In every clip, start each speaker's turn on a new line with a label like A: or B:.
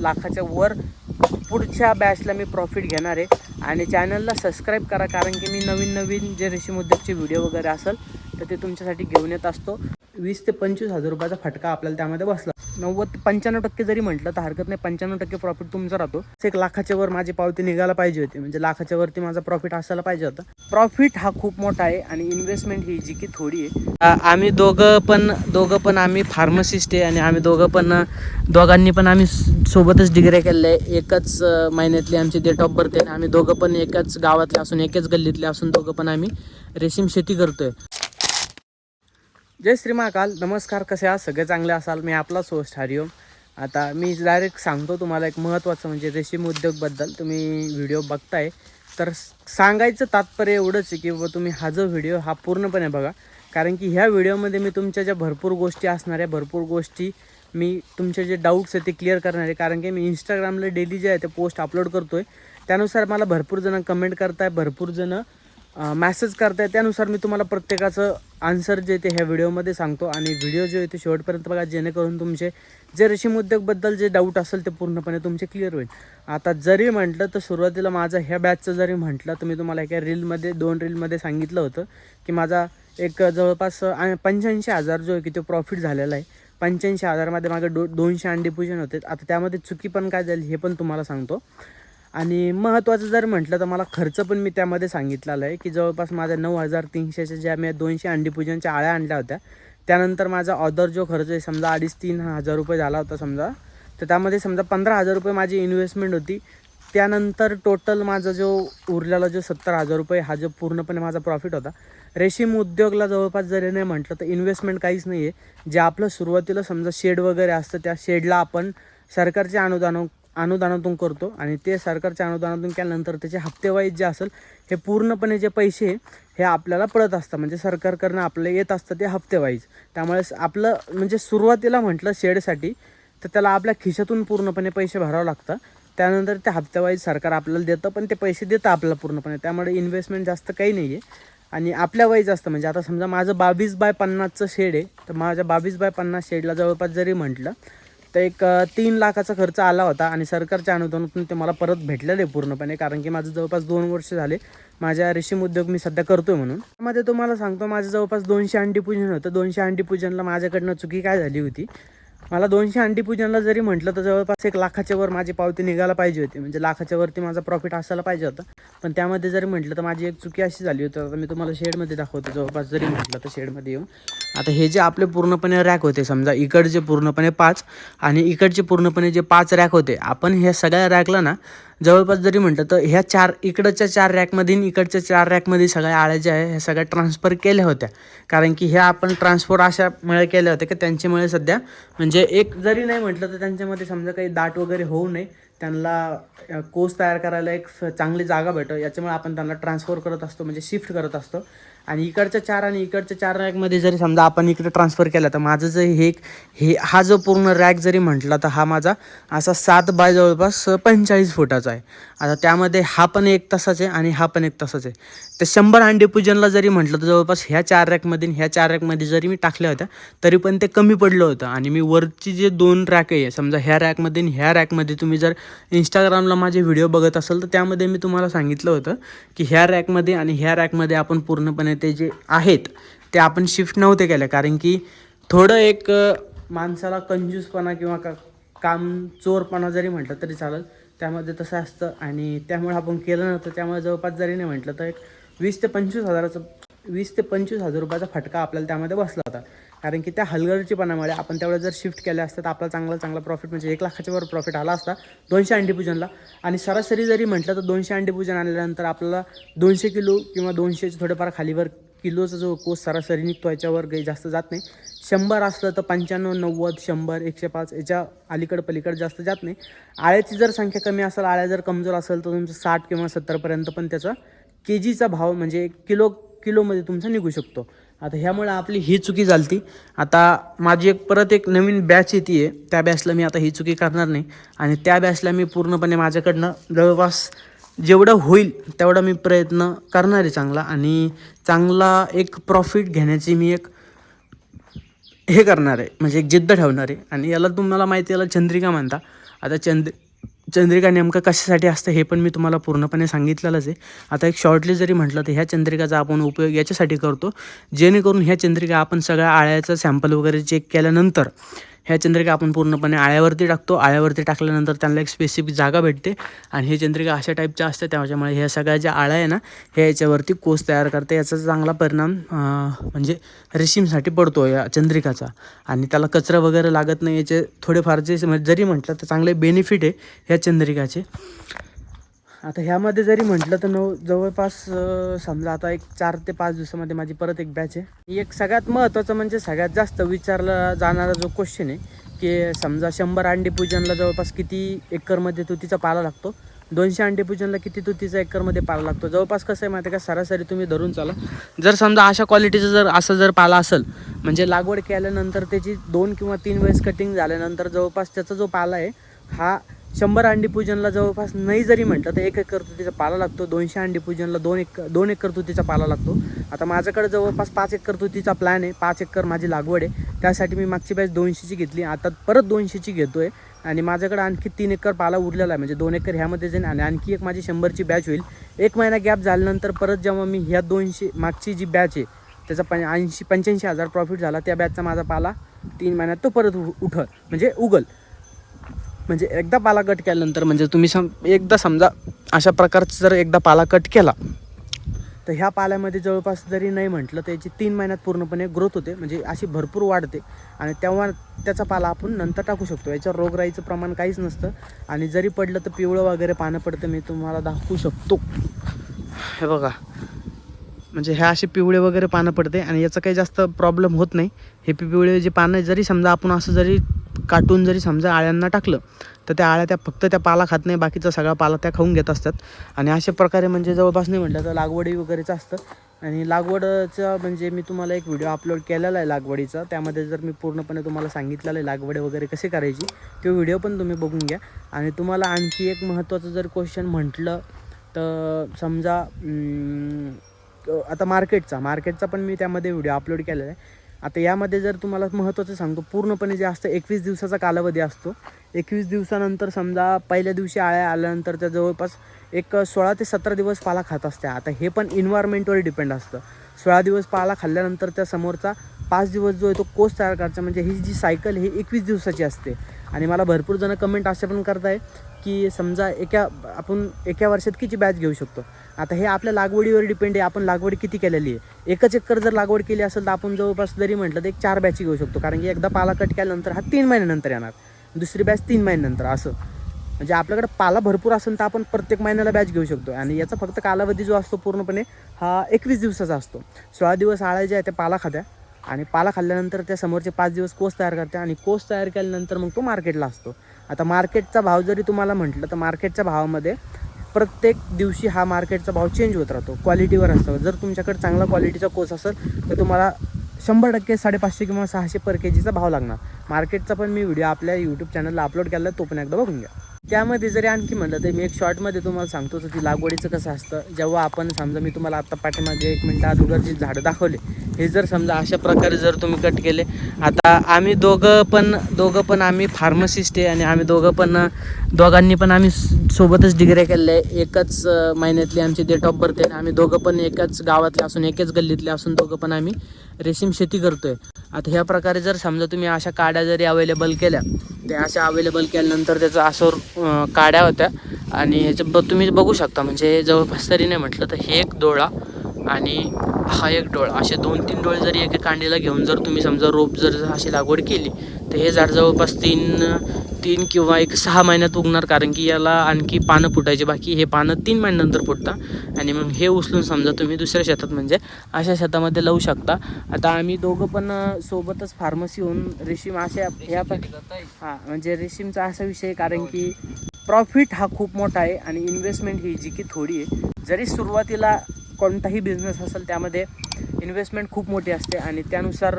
A: लाखाच्या वर पुढच्या बॅचला मी प्रॉफिट घेणार आहे. आणि चॅनलला सबस्क्राईब करा कारण की मी नवीन नवीन जे रेशीम व्हिडिओ वगैरे असेल तर ते तुमच्यासाठी घेऊन येत असतो. वीस ते पंचवीस हजार रुपयाचा फटका आपल्याला त्यामध्ये बसला. नव्वद पंच्याण्णव टक्के जरी म्हटलं तर हरकत नाही. पंच्याण्णव टक्के प्रॉफिट तुमचा राहतो. एक लाखाच्या वर माझी पावती निघायला पाहिजे होती. म्हणजे लाखाच्या वरती माझा प्रॉफिट असायला पाहिजे होता. प्रॉफिट हा खूप मोठा आहे आणि इन्व्हेस्टमेंट ही जी की थोडी आहे. आम्ही दोघं पण दोघं पण आम्ही फार्मसिस्ट आहे आणि आम्ही दोघं पण दोघांनी पण आम्ही सोबतच डिग्र्या केलेल्या आहे. एकच महिन्यातली आमची डेट ऑफ बर्थ आहे आम्ही दोघं पण एकाच गावातले असून एकाच गल्लीतले असून दोघं पण आम्ही रेशीम शेती करतोय. जय श्री महाकाल. नमस्कार कसे आहात? सगळे चांगले असाल? मी आपला होस्ट हरिओम. आता मी डायरेक्ट सांगतो तुम्हाला एक महत्त्वाचं म्हणजे रेशीम उद्योगबद्दल तुम्ही व्हिडिओ बघताय. तर सांगायचं तात्पर्य एवढंच आहे की बाबा तुम्ही हा जो व्हिडिओ हा पूर्णपणे बघा. कारण की ह्या व्हिडिओमध्ये मी तुमच्या ज्या भरपूर गोष्टी असणाऱ्या भरपूर गोष्टी मी तुमचे जे डाऊट्स आहेत ते क्लिअर करणार आहे. कारण की मी इंस्टाग्रामला डेली जे आहे ते पोस्ट अपलोड करतो आहे त्यानुसार मला भरपूर जणं कमेंट करताय भरपूर जणं मॅसेज करताय त्यानुसार मी तुम्हाला प्रत्येकाचं आन्सर जे ते ह्या व्हिडिओमध्ये सांगतो. आणि व्हिडिओ जे आहे ते शेवटपर्यंत बघा जेणेकरून तुमचे जे रेशीम उद्योगबद्दल जे डाऊट असेल ते पूर्णपणे तुमचे क्लिअर होईल. आता जरी म्हटलं तर सुरुवातीला माझं ह्या बॅचचं जरी म्हटलं तर मी तुम्हाला एका रीलमध्ये दोन रीलमध्ये सांगितलं होतं की माझा एक जवळपास पंच्याऐंशी हजार जो आहे की तो प्रॉफिट झालेला आहे. पंच्याऐंशी हजारमध्ये मागे दो दोनशे अंडी पूजन होते. आता त्यामध्ये चुकी पण काय झाली हे पण तुम्हाला सांगतो. आणि महत्त्वाचं जर म्हटलं तर मला खर्च पण मी त्यामध्ये सांगितलेला आहे की जवळपास माझ्या नऊ हजार तीनशेच्या ज्या मी दोनशे अंडीपूजनच्या आळ्या आणल्या होत्या त्यानंतर माझा ऑदर जो खर्च आहे समजा अडीच तीन हजार रुपये झाला होता समजा तर त्यामध्ये समजा पंधरा हजार रुपये माझी इन्व्हेस्टमेंट होती. त्यानंतर टोटल माझा जो उरलेला जो सत्तर हजार रुपये हा जो पूर्णपणे माझा प्रॉफिट होता. रेशीम उद्योगला जवळपास जरी नाही म्हटलं तर इन्व्हेस्टमेंट काहीच नाही आहे जे आपलं सुरुवातीला समजा शेड वगैरे असतं त्या शेडला आपण सरकारचे अनुदान अनुदानातून करतो आणि ते सरकारच्या अनुदानातून केल्यानंतर त्याचे हप्तेवाईज जे असेल हे पूर्णपणे जे पैसे हे आपल्याला पडत असतं म्हणजे सरकारकडनं आपले येत असतं ते हप्तेवाईज. त्यामुळे आपलं म्हणजे सुरुवातीला म्हटलं शेडसाठी तर त्याला आपल्या खिशातून पूर्णपणे पैसे भरावं लागतं त्यानंतर ते हप्त्यावाईज सरकार आपल्याला देतं पण ते पैसे देतं आपल्याला पूर्णपणे. त्यामुळे इन्व्हेस्टमेंट जास्त काही नाही आहे आणि आपल्या वाईज असतं. म्हणजे आता समजा माझं बावीस बाय पन्नासचं शेड आहे तर माझ्या बावीस बाय पन्नास शेडला जवळपास जरी म्हटलं तर एक तीन लाखाचा खर्च आला होता आणि सरकारच्या अनुदानातून ते मला परत भेटलेलं आहे पूर्णपणे कारण की माझं जवळपास दोन वर्ष झाले माझ्या रेशीम उद्योग मी सध्या करतोय म्हणून. त्यामध्ये तुम्हाला सांगतो माझं जवळपास दोनशे अंडी पूजन होतं. दोनशे अंडी पूजनला माझ्याकडनं चुकी काय झाली होती? मला दोनशे अंडी पूजनला जरी म्हटलं तर जवळपास एक लाखाच्या वर माझी पावती निघायला पाहिजे होती. म्हणजे लाखाच्या वरती माझा प्रॉफिट असायला पाहिजे होता. पण त्यामध्ये जरी म्हटलं तर माझी एक चुकी अशी झाली होती. आता मी तुम्हाला शेडमध्ये दाखवतो. जवळपास जरी म्हटलं तर शेडमध्ये येऊन. आता हे जे आपले पूर्णपणे रॅक होते समजा इकडचे पूर्णपणे पाच आणि इकडचे पूर्णपणे जे पाच रॅक होते आपण ह्या सगळ्या रॅकला ना जवळपास जरी म्हटलं तर ह्या चार इकडच्या चार रॅकमध्ये इकडच्या चार रॅकमध्ये सगळ्या आळ्या ज्या आहे ह्या सगळ्या ट्रान्सफर केल्या होत्या. कारण की ह्या आपण ट्रान्सफर अशामुळे केल्या होत्या की त्यांच्यामुळे सध्या म्हणजे एक जरी नाही म्हटलं तर त्यांच्यामध्ये समजा काही दाट वगैरे होऊ नये. त्यांना कोर्स तयार करायला एक चांगली जागा भेटो. याच्यामुळे आपण त्यांना ट्रान्सफर करत असतो म्हणजे शिफ्ट करत असतो. आणि इकडच्या चार आणि इकडच्या चार रॅकमध्ये जरी समजा आपण इकडे ट्रान्सफर केला तर माझं जे हे हे हा जो पूर्ण रॅक जरी म्हटला तर हा माझा असा सात बाय जवळपास पंचेचाळीस फुटाचा आहे. आता त्यामध्ये हा पण एक तासाच आहे आणि हा पण एक तासाच आहे. तर शंभर अंडे पूजनला जरी म्हटलं तर जवळपास ह्या चार रॅकमध्ये ह्या चार रॅकमध्ये जरी मी टाकल्या होत्या तरी पण ते कमी पडलं होतं. आणि मी वरची जे दोन रॅक आहे समजा ह्या रॅकमध्ये ह्या रॅकमध्ये तुम्ही जर इंस्टाग्रामला माझे व्हिडिओ बघत असाल तर त्यामध्ये मी तुम्हाला सांगितलं होतं की ह्या रॅकमध्ये आणि ह्या रॅकमध्ये आपण पूर्णपणे ते जे आहेत ते आपण शिफ्ट नव्हते केले. कारण की थोडं एक माणसाला कंजूसपणा किंवा का काम चोरपणा जरी म्हटलं तरी चालेल त्यामध्ये तसं असतं. आणि त्यामुळे आपण केलं नव्हतं. त्यामुळे जवळपास जरी नाही म्हटलं तर एक वीस ते पंचवीस हजाराचं वीस ते पंचवीस हजार रुपयाचा फटका आपल्याला त्यामध्ये बसला होता. कारण की त्या हलगर्जीपणामुळे आपण त्यावेळेस जर शिफ्ट केल्या असतं तर आपला चांगला चांगला प्रॉफिट म्हणजे एक लाखाच्या वर प्रॉफिट आला असता दोनशे अंडी पूजनला. आणि सरासरी जरी म्हटलं तर दोनशे अंडी पूजन आल्यानंतर आपल्याला दोनशे किलो किंवा दोनशेचे थोडेफार खालीवर किलोचा जो कोस सरासरी निघतो याच्यावर काही जास्त जात नाही. शंभर असलं तर पंच्याण्णव नव्वद शंभर एकशे पाच याच्या अलीकडं पलीकडं जास्त जात नाही. आळ्याची जर संख्या कमी असेल आळ्या जर कमजोर असेल तर तुमचं साठ किंवा सत्तरपर्यंत पण त्याचा के जीचा भाव म्हणजे किलो किलोमध्ये तुमचा निघू शकतो. आता ह्यामुळे आपली ही चुकी झालती. आता माझी एक परत एक नवीन बॅच येते आहे त्या बॅचला मी आता ही चुकी करणार नाही. आणि त्या बॅचला मी पूर्णपणे माझ्याकडनं जवळपास जेवढं होईल तेवढा मी प्रयत्न करणार आहे चांगला. आणि चांगला एक प्रॉफिट घेण्याची मी एक हे करणार आहे. म्हणजे एक जिद्द ठेवणार आहे. आणि याला तुम्हाला माहिती आहे, याला चंद्रिका म्हणता आता चंद्र चंद्रिका नेमकं कशासाठी असतं हे पण मी तुम्हाला पूर्णपणे सांगितलेलंच आहे. आता एक शॉर्टली जरी म्हटलं तर ह्या चंद्रिकाचा आपण उपयोग याच्यासाठी करतो. जेणेकरून ह्या चंद्रिका आपण सगळ्या आळ्याचं सॅम्पल वगैरे चेक केल्यानंतर ह्या चंद्रिका आपण पूर्णपणे आळ्यावरती टाकतो. आळ्यावरती टाकल्यानंतर त्यांना एक स्पेसिफिक जागा भेटते. आणि हे चंद्रिका अशा टाईपच्या असतात त्याच्यामुळे ह्या सगळ्या ज्या आळ्या आहे ना ह्या याच्यावरती कोस तयार करते. याचा चांगला परिणाम म्हणजे रेशीमसाठी पडतो या चंद्रिकाचा. आणि त्याला कचरा वगैरे लागत नाही. याचे थोडेफार जे जरी म्हटलं तर चांगले बेनिफिट आहे ह्या चंद्रिकाचे. आता ह्यामध्ये जरी म्हटलं तर नऊ जवळपास समजा आता एक चार ते पाच दिवसामध्ये माझी परत एक बॅच आहे. एक सगळ्यात महत्त्वाचं म्हणजे सगळ्यात जास्त विचारला जाणारा जो क्वेश्चन आहे की समजा शंभर अंडी पूजनला जवळपास किती एकरमध्ये तुतीचा पाला लागतो? दोनशे अंडी पूजनला किती तुतीचा एकरमध्ये पाला लागतो? जवळपास कसं आहे माहिती आहे का? सरासरी तुम्ही धरून चाला. जर समजा अशा क्वालिटीचं जर असं जर पाला असेल म्हणजे लागवड केल्यानंतर त्याची दोन किंवा तीन वेळेस कटिंग झाल्यानंतर जवळपास त्याचा जो पाला आहे हा शंभर अंडी पूजनला जवळपास नाही जरी म्हटलं तर एक एकर तुतीचा पाला लागतो दोनशे अंडी पूजनला दोन एक दोन एकर तुतीचा पाला लागतो. आता माझ्याकडे जवळपास पाच एकर तुतीचा प्लॅन आहे पाच एकर माझी लागवड आहे. त्यासाठी मी मागची बॅच दोनशेची घेतली आता परत दोनशेची घेतो आहे आणि माझ्याकडे आणखी तीन एकर पाला उरलेला आहे म्हणजे दोन एकर ह्यामध्ये जाईन आणि आणखी एक माझी शंभरची बॅच होईल. एक महिना गॅप झाल्यानंतर परत जेव्हा मी ह्या दोनशे मागची जी बॅच आहे त्याचा पं ऐंशी पंच्याऐंशी हजार प्रॉफिट झाला त्या बॅचचा माझा पाला तीन महिन्यात तो परत उ- उठल म्हणजे उगल. म्हणजे एकदा पाला कट केल्यानंतर म्हणजे तुम्ही सम एकदा समजा अशा प्रकारचं जर एकदा पाला कट केला तर ह्या पाल्यामध्ये जवळपास जरी नाही म्हटलं तर याची तीन महिन्यात पूर्णपणे ग्रोथ होते म्हणजे अशी भरपूर वाढते. आणि तेव्हा त्याचा पाला आपण नंतर टाकू शकतो. याच्यावर रोगराईचं प्रमाण काहीच नसतं. आणि जरी पडलं तर पिवळं वगैरे पानं पडतं मी तुम्हाला दाखवू शकतो. हे बघा. म्हणजे ह्या असे पिवळे वगैरे पानं पडते आणि याचा काही जास्त प्रॉब्लेम होत नाही. हे पिवळे जे पानं जरी समजा आपण असं जरी काटून जरी समजा आळ्यांना टाकलं तर त्या आळ्या त्या फक्त त्या पाला खात नाही बाकीचा सगळा पाला त्या खाऊन घेत असतात. आणि अशा प्रकारे म्हणजे जवळपास नाही म्हटलं तर लागवडी वगैरेचं असतं. आणि लागवडचं म्हणजे मी तुम्हाला एक व्हिडिओ अपलोड केलेला आहे लागवडीचा. त्यामध्ये जर मी पूर्णपणे तुम्हाला सांगितलेलं आहे लागवड वगैरे कसे करायची तो व्हिडिओ पण तुम्ही बघून घ्या. आणि तुम्हाला आणखी एक महत्त्वाचं जर क्वेश्चन म्हटलं तर समजा आता मार्केटचा मार्केटचा पण मी त्यामध्ये व्हिडिओ अपलोड केलेला आहे. आता यामध्ये जर तुम्हाला महत्त्वाचं सांगतो पूर्णपणे जे असतं एकवीस दिवसाचा कालावधी असतो. एकवीस दिवसानंतर समजा पहिल्या दिवशी आळ्या आल्यानंतर त्या जवळपास एक सोळा ते सतरा दिवस पाला खात असते. आता हे पण इन्व्हायरमेंटवर डिपेंड असतं. सोळा दिवस पाला खाल्ल्यानंतर त्या समोरचा पाच दिवस जो आहे तो कोस तयार करायचा. म्हणजे ही जी सायकल ही एकवीस दिवसाची असते. आणि मला भरपूर जण कमेंट असे पण करताय की समजा एका आपण एका वर्षात किती बॅच घेऊ शकतो? आता हे आपल्या लागवडीवर डिपेंड आहे आपण लागवड किती केलेली आहे? एकच एकर जर लागवड केली असेल तर आपण जवळपास जरी म्हटलं तर एक चार बॅची घेऊ शकतो. कारण की एकदा पाला कट केल्यानंतर हा तीन महिन्यानंतर येणार. दुसरी बॅच तीन महिन्यानंतर असं. म्हणजे आपल्याकडे पाला भरपूर असेल तर आपण प्रत्येक महिन्याला बॅच घेऊ शकतो. आणि याचा फक्त कालावधी जो असतो पूर्णपणे हा एकवीस दिवसाचा असतो. सोळा दिवस आळ्या ज्या आहे त्या पाला खात्या. आणि पाला खाल्ल्यानंतर त्या समोरचे पाच दिवस कोस तयार करते आणि कोस तयार केल्यानंतर मग तो मार्केटला असतो. आता मार्केटचा भाव जरी तुम्हाला म्हटलं तर मार्केटच्या भावामध्ये प्रत्येक दिवशी हा मार्केटचा भाव चेंज होत राहतो. क्वालिटीवर असतो. जर तुमच्याकडे चांगला क्वालिटीचा कोस असेल तर तुम्हाला शंभर टक्के साडेपाचशे किंवा सहाशे पर के जीचा भाव लागणार. मार्केटचा पण मी व्हिडिओ आपल्या यूट्यूब चॅनलला अपलोड केला तो पण एकदा बघून घ्या. त्यामध्ये जरी आणखी म्हणलं तर मी एक शॉर्टमध्ये तुम्हाला सांगतो तर ती लागवडीचं कसं असतं. जेव्हा आपण समजा मी तुम्हाला आत्ता पाठीमागे एक मिनटं अगोदर जी झाडं दाखवले हे जर समजा अशा प्रकारे जर तुम्ही कट केले आता आम्ही दोघं पण दोघं पण आम्ही फार्मसिस्ट आहे आणि आम्ही दोघं पण दोघांनी पण आम्ही सोबतच डिग्री केलेल्या आहे. एकच महिन्यातली आमची डेट ऑफ बर्थ आहे आम्ही दोघं पण एकाच गावातले असून एकाच गल्लीतले असून दोघं पण आम्ही रेशीम शेती करतो आहे आता ह्या प्रकारे जर समजा तुम्ही अशा काड्या जरी अवेलेबल केल्या ते अशा अवेलेबल केल्यानंतर त्याचं असं काड्या होत्या. आणि ह्याच्या ब तुम्ही बघू शकता म्हणजे जवळपास तरी नाही म्हटलं तर हे एक डोळा. आणि हा एक डोळ असे दोन तीन डोळे जरी एका कांडीला घेऊन जर तुम्ही समजा रोप जर अशी लागवड केली तर हे झाड जवळपास तीन तीन किंवा एक सहा महिन्यात उगणार कारण की याला आणखी पानं फुटायची बाकी हे पानं तीन महिन्यानंतर फुटतं आणि मग हे उचलून समजा तुम्ही दुसऱ्या शेतात म्हणजे अशा शेतामध्ये लावू शकता. आता आम्ही दोघं पण सोबतच फार्मसी होऊन रेशीम अशा ह्या पण हां म्हणजे रेशीमचा असा विषय कारण की प्रॉफिट हा खूप मोठा आहे आणि इन्व्हेस्टमेंट ही जी की थोडी आहे. जरी सुरुवातीला कोणताही बिझनेस असेल त्यामध्ये इन्व्हेस्टमेंट खूप मोठी असते. आणि त्यानुसार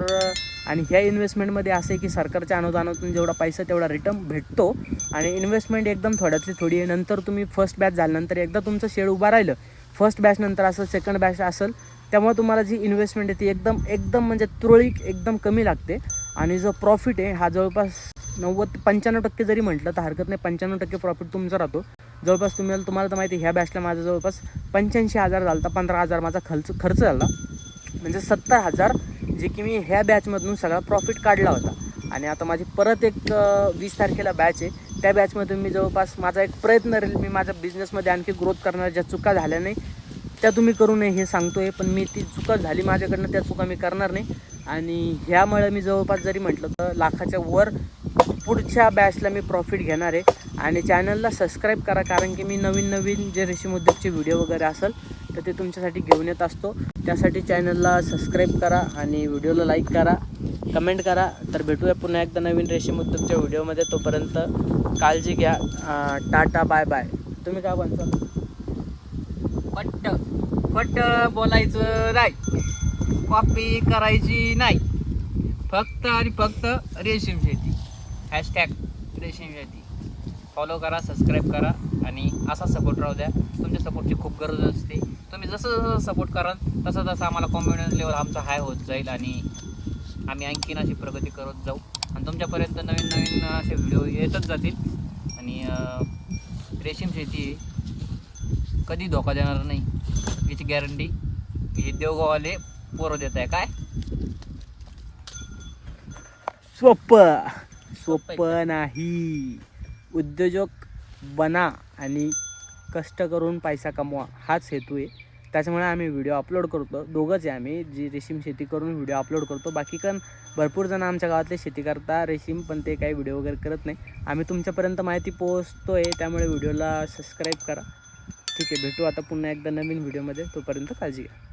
A: आणि ह्या इन्व्हेस्टमेंटमध्ये असं आहे की सरकारच्या अनुदानातून जेवढा पैसा तेवढा रिटर्न भेटतो. आणि इन्व्हेस्टमेंट एकदम थोड्यातली थोडी आहे. नंतर तुम्ही फर्स्ट बॅच झाल्यानंतर एकदा तुमचं शेड उभा राहिलं. फर्स्ट बॅचनंतर असेल सेकंड बॅच असेल त्यामुळे तुम्हाला जी इन्व्हेस्टमेंट आहे ती एकदम एकदम म्हणजे तुरळीक एकदम कमी लागते. आणि जो प्रॉफिट आहे हा जवळपास नव्वद पंच्याण्णव टक्के जरी म्हटलं तर हरकत नाही. पंच्याण्णव टक्के प्रॉफिट तुमचा राहतो. जवळपास तुम्ही तुम्हाला तर माहिती ह्या बॅचला माझा जवळपास पंच्याऐंशी हजार झाला होता पंधरा हजार माझा खर्च खर्च झाला. म्हणजे सत्तर हजार जे की मी ह्या बॅचमधून सगळा प्रॉफिट काढला होता. आणि आता माझी परत एक वीस तारखेला बॅच आहे. त्या बॅचमधून मी जवळपास माझा एक प्रयत्न राहील मी माझ्या बिझनेसमध्ये आणखी ग्रोथ करणार ज्या चुका झाल्या नाही त्या तुम्ही करू नये हे सांगतो आहे पण मी ती चुका झाली माझ्याकडनं त्या चुका मी करणार नाही. आणि ह्यामुळे मी जवळपास जरी म्हटलं तर लाखाच्या वर पुढच्या बॅचला मी प्रॉफिट घेणार आहे. आणि चॅनलला सबस्क्राईब करा कारण की मी नवीन नवीन जे रेशीम उद्योगचे व्हिडिओ वगैरे असेल तर ते तुमच्यासाठी घेऊन येत असतो. त्यासाठी चॅनलला सबस्क्राईब करा आणि व्हिडिओला लाईक करा. कमेंट करा. तर भेटूया पुन्हा एकदा नवीन रेशीम उद्योगच्या व्हिडिओमध्ये तोपर्यंत काळजी घ्या. टाटा बाय बाय तुम्ही काय म्हणता?
B: पट्ट पट्ट बोलायचं नाही. कॉपी करायची नाही. फक्त आणि फक्त रेशीम शेती. हॅशटॅग रेशीम शेती. फॉलो करा सबस्क्राईब करा आणि असा सपोर्ट राहू द्या. तुमच्या सपोर्टची खूप गरज असते. तुम्ही जसं जसं सपोर्ट कराल तसं तसं आम्हाला कॉन्फिडन्स लेवल आमचा हाय होत जाईल आणि आम्ही आणखीन अशी प्रगती करत जाऊ. आणि तुमच्यापर्यंत नवीन नवीन असे व्हिडिओ येतच जातील. आणि रेशीम शेती कधी धोका देणार नाही. याची गॅरंटी हे देवगावाले पोरं देत आहे काय?
A: सोपं सोपं नाही. उद्योजक बना आणि कष्ट करून पैसा कमवा हाच हेतू आहे. त्याच्यामुळे आम्ही व्हिडिओ अपलोड करतो. दोघंच आहे आम्ही जी रेशीम शेती करून व्हिडिओ अपलोड करतो. बाकी पण भरपूर जण आमच्या गावातले शेती करता रेशीम पण ते काही व्हिडिओ वगैरे करत नाही. आम्ही तुमच्यापर्यंत माहिती पोहोचतो आहे त्यामुळे व्हिडिओला सबस्क्राईब करा. ठीक आहे भेटू आता पुन्हा एकदा नवीन व्हिडिओमध्ये तोपर्यंत काळजी घ्या.